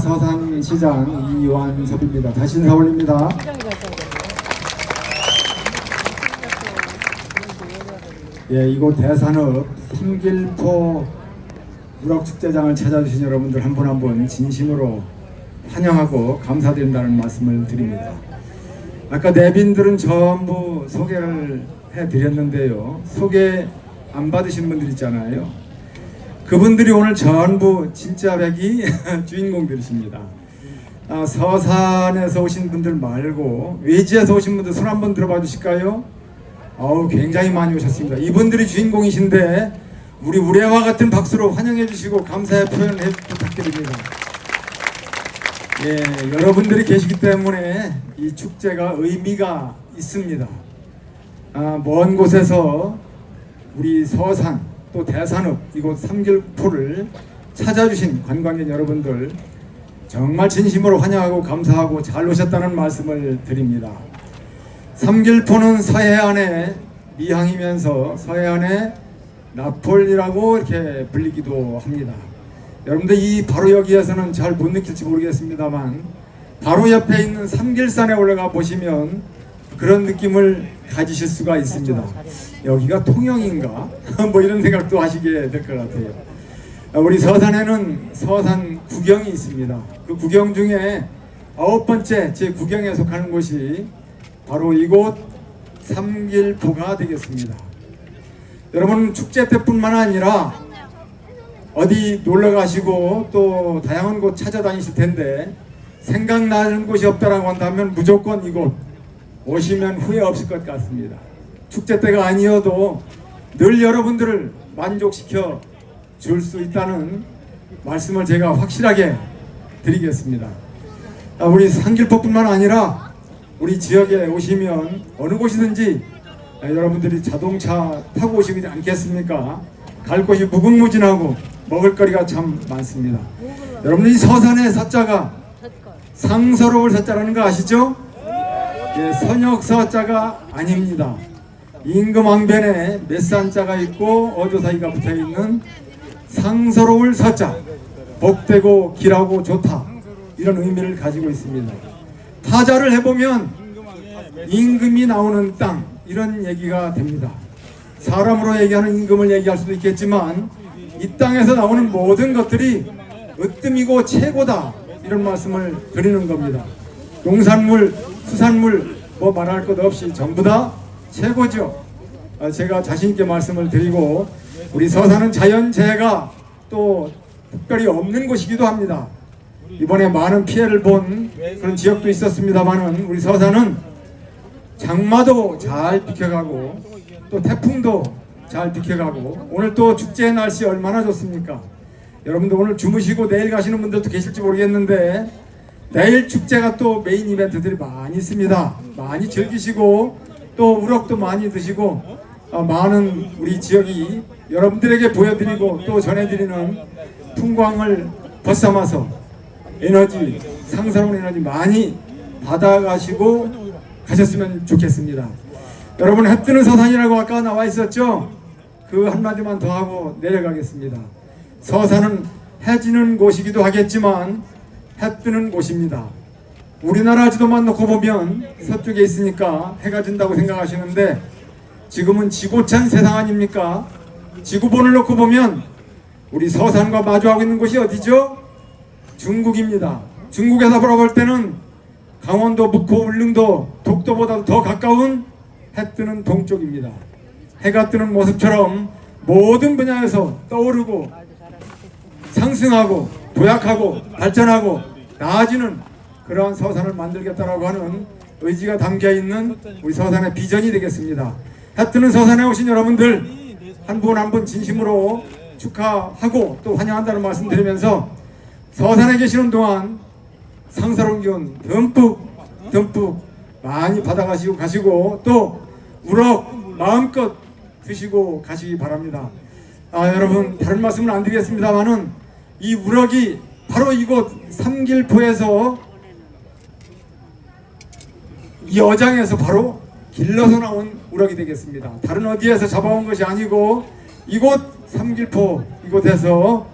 서산시장 이완섭입니다. 다시 인사 올립니다. 예, 이곳 대산읍 삼길포 우럭축제장을 찾아주신 여러분들 한 분 한 분 진심으로 환영하고 감사드린다는 말씀을 드립니다. 아까 내빈들은 전부 소개를 해드렸는데요. 소개 안 받으신 분들 있잖아요. 그분들이 오늘 전부 진짜 백이 주인공들이십니다. 아, 서산에서 오신 분들 말고 외지에서 오신 분들 손 한번 들어봐 주실까요? 어우 굉장히 많이 오셨습니다. 이분들이 주인공이신데 우리 우레와 같은 박수로 환영해 주시고 감사의 표현을 해 부탁드립니다. 예, 여러분들이 계시기 때문에 이 축제가 의미가 있습니다. 아, 먼 곳에서 우리 서산 또 대산읍 이곳 삼길포를 찾아주신 관광객 여러분들 정말 진심으로 환영하고 감사하고 잘 오셨다는 말씀을 드립니다. 삼길포는 서해안의 미항이면서 서해안의 나폴이라고 이렇게 불리기도 합니다. 여러분들 이 바로 여기에서는 잘 못 느낄지 모르겠습니다만 바로 옆에 있는 삼길산에 올라가 보시면 그런 느낌을 가지실 수가 있습니다. 여기가 통영인가? 뭐 이런 생각도 하시게 될 것 같아요. 우리 서산에는 서산 구경이 있습니다. 그 구경 중에 아홉 번째 제 구경에 속하는 곳이 바로 이곳 삼길포가 되겠습니다. 여러분 축제 때뿐만 아니라 어디 놀러 가시고 또 다양한 곳 찾아다니실 텐데 생각나는 곳이 없다라고 한다면 무조건 이곳 오시면 후회 없을 것 같습니다. 축제 때가 아니어도 늘 여러분들을 만족시켜 줄 수 있다는 말씀을 제가 확실하게 드리겠습니다. 아, 우리 상길포뿐만 아니라 우리 지역에 오시면 어느 곳이든지 아, 여러분들이 자동차 타고 오시지 않겠습니까? 갈 곳이 무궁무진하고 먹을거리가 참 많습니다. 여러분들 이 서산의 서자가 상서로울 서자라는 거 아시죠? 예, 선역 서자가 아닙니다. 임금왕변에 몇 산자가 있고 어조 사이가 붙어 있는 상서로울 서자 복되고 길하고 좋다 이런 의미를 가지고 있습니다. 타자를 해보면 임금이 나오는 땅 이런 얘기가 됩니다. 사람으로 얘기하는 임금을 얘기할 수도 있겠지만 이 땅에서 나오는 모든 것들이 으뜸이고 최고다 이런 말씀을 드리는 겁니다. 농산물, 수산물 뭐 말할 것 없이 전부 다 최고죠. 아, 제가 자신 있게 말씀을 드리고 우리 서산은 자연재해가 또 특별히 없는 곳이기도 합니다. 이번에 많은 피해를 본 그런 지역도 있었습니다만은 우리 서산은 장마도 잘 비켜가고 또 태풍도 잘 비켜가고 오늘 또 축제 날씨 얼마나 좋습니까? 여러분들 오늘 주무시고 내일 가시는 분들도 계실지 모르겠는데 내일 축제가 또 메인 이벤트들이 많이 있습니다. 많이 즐기시고 또 우럭도 많이 드시고 어, 많은 우리 지역이 여러분들에게 보여드리고 또 전해드리는 풍광을 벗삼아서 에너지 상스러운 에너지 많이 받아가시고 가셨으면 좋겠습니다. 여러분 해 뜨는 서산이라고 아까 나와 있었죠? 그 한마디만 더 하고 내려가겠습니다. 서산은 해 지는 곳이기도 하겠지만 해 뜨는 곳입니다. 우리나라 지도만 놓고 보면 서쪽에 있으니까 해가 진다고 생각하시는데 지금은 지고찬 세상 아닙니까? 지구본을 놓고 보면 우리 서산과 마주하고 있는 곳이 어디죠? 중국입니다. 중국에서 바라볼 때는 강원도, 묵호, 울릉도, 독도보다 더 가까운 해 뜨는 동쪽입니다. 해가 뜨는 모습처럼 모든 분야에서 떠오르고 상승하고 도약하고 발전하고 나아지는 그러한 서산을 만들겠다라고 하는 의지가 담겨 있는 우리 서산의 비전이 되겠습니다. 해 뜨는 서산에 오신 여러분들 한분 한 분 진심으로 축하하고 또 환영한다는 말씀 드리면서 서산에 계시는 동안 상사로운 기운 듬뿍 듬뿍 많이 받아가시고 가시고 또 우럭 마음껏 드시고 가시기 바랍니다. 아 여러분 다른 말씀은 안 드리겠습니다만은 이 우럭이 바로 이곳 삼길포에서 여장에서 바로 길러서 나온 우럭이 되겠습니다. 다른 어디에서 잡아온 것이 아니고 이곳 삼길포 이곳에서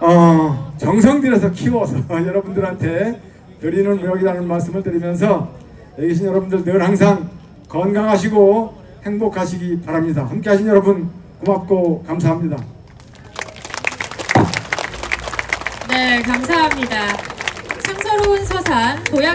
어 정성 들여서 키워서 여러분들한테 드리는 우럭이라는 말씀을 드리면서 여기 계신 여러분들 늘 항상 건강하시고 행복하시기 바랍니다. 함께 하신 여러분 고맙고 감사합니다. 네, 감사합니다. 참서로운 서산, 보약